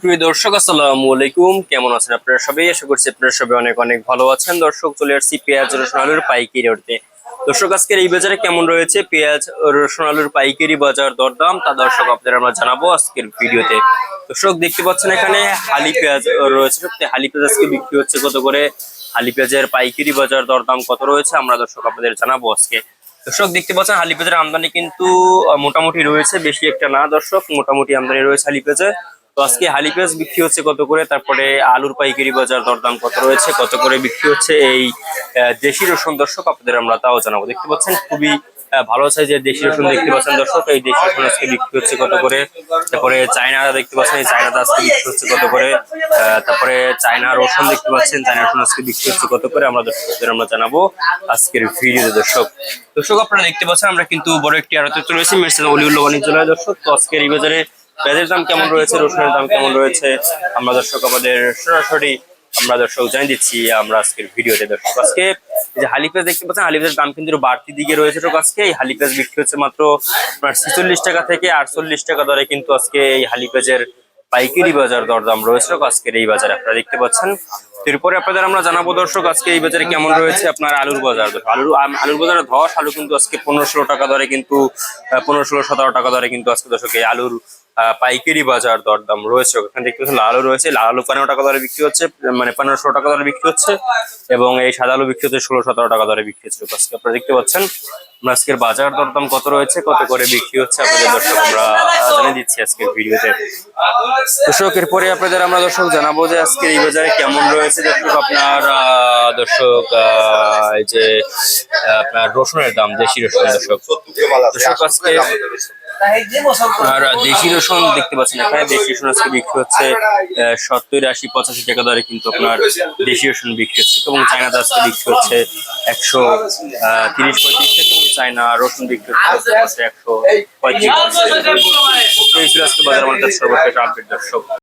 সুপ্রিয় দর্শক, আসসালামু আলাইকুম। কেমন আছেন আপনারা সবাই? আশা করছি আপনারা সবাই অনেক অনেক ভালো আছেন। দর্শক, চলে আসছি পেঁয়াজ, রসুন, আলুর পাইকারি উঠতে দর্শক, আজকের এই বাজারে কেমন রয়েছে? পেঁয়াজ, রসুন, আলুর পাইকারি বাজার দরদাম তা দর্শক আপনাদের আমরা জানাব আজকের ভিডিওতে। দর্শক, দেখতে পাচ্ছেন এখানে হালি পেঁয়াজ রয়েছে। হালি পেঁয়াজ আজকে বিক্রি হচ্ছে কত করে? হালি পেঁয়াজের পাইকারি বাজার দরদাম কত রয়েছে? আমরা দর্শক আপনাদের জানাব আজকে। দর্শক, দেখতে পাচ্ছেন হালি পেঁয়াজের আমদানি কিন্তু মোটামুটি রয়েছে, বেশি একটা না দর্শক, মোটামুটি আমদানি রয়েছে হালি পেঁয়াজের। তো আজকে হালি পেঁয়াজ বিক্রি হচ্ছে কত করে? তারপরে আলুর পাইকারি বাজার দরদাম কত রয়েছে? কত করে বিক্রি হচ্ছে? এই দেশি রসুন দর্শক আপনাদের আমরা তাও জানাব। দেখতে পাচ্ছেন খুবই ভালো সাইজের দেশি রসুন দেখতে পাচ্ছেন দর্শক। এই দেশি রসুন আজকে বিক্রি হচ্ছে কত করে? তারপরে চায়না দেখতে পাচ্ছেন, এই চায়নাটা আজকে বিক্রি হচ্ছে কত করে? তারপরে চায়না রসুন দেখতে পাচ্ছেন, চায়না রসুন আজকে বিক্রি হচ্ছে কত করে? আমরা দর্শকদের আমরা জানাব আজকের ভিডিওতে দর্শক। দর্শক, আপনারা দেখতে পাচ্ছেন, আমরা কিন্তু বড় একটি আড়তে চলেছি মেরসেন অলিউল্ল বাণিজ্যালয় দর্শক, তো আজকের এই বাজারে পেঁয়াজের দাম কেমন রয়েছে? রসুনের দাম কেমন রয়েছে? আমরা দর্শক, আমাদের সরাসরি আমরা দর্শক জানিয়ে দিচ্ছি আমরা আজকের ভিডিওতে। দর্শক, আজকে যে হালি পেঁয়াজ দেখতে পাচ্ছেন, হালি পেঁয়াজের দাম কিন্তু বাড়তি দিকে রয়েছে। তো আজকে এই হালি পেঁয়াজ বিক্রি হচ্ছে মাত্র আপনার ছিচল্লিশ টাকা থেকে আটচল্লিশ টাকা দরে কিন্তু আজকে এই হালি পেঁয়াজের পাইকারি বাজার দরদাম রয়েছে। আজকের এই বাজারে আপনারা দেখতে পাচ্ছেন। এরপরে আপনাদের আমরা জানাব দর্শক, আজকে এই বাজারে কেমন রয়েছে আপনার আলুর বাজার? আলুর আলুর বাজারে ধস আলু কিন্তু আজকে পনেরো ষোলো টাকা দরে কিন্তু পনেরো ষোলো সতেরো টাকা দরে কিন্তু আজকে দর্শক এই আলুর পাইকারি বাজার দরদাম রয়েছে। ওখানে দেখতে পাচ্ছেন লাল আলু রয়েছে। লাল আলু পনেরো টাকা দরে বিক্রি হচ্ছে মানে পনেরো ষোলো টাকা দরে বিক্রি হচ্ছে এবং এই সাদা আলু বিক্রি হচ্ছে ষোলো সতেরো টাকা দরে বিক্রি হচ্ছে। আজকে আপনারা দেখতে পাচ্ছেন আজকের বাজার দরদাম কত রয়েছে, কত করে বিক্রি হচ্ছে আপনাদের দর্শক আমরা জানিয়ে দিচ্ছি আজকের ভিডিওতে। দর্শক, এরপরে আপনাদের আমরা দর্শক জানাব যে আজকে এই বাজারে কেমন রয়েছে। দর্শক, আপনার দর্শক এই যে আপনার রসুনের দাম, দেশি রসুন দর্শক। দর্শক, আজকে আর দেশি রসুন দেখতে পাচ্ছেন এখানে। দেশি রসুন আজকে বিক্রি হচ্ছে সত্তর আশি পঁচাশি টাকা দরে কিন্তু আপনার দেশি রসুন বিক্রি হচ্ছে এবং চায়না আজকে বিক্রি হচ্ছে একশো তিরিশ পঁয়ত্রিশ টাকা এবং চায়না রসুন বিক্রি হচ্ছে একশো পঁয়ত্রিশ আজকে বাজার আমাদের সর্বশেষ আপডেট দর্শক।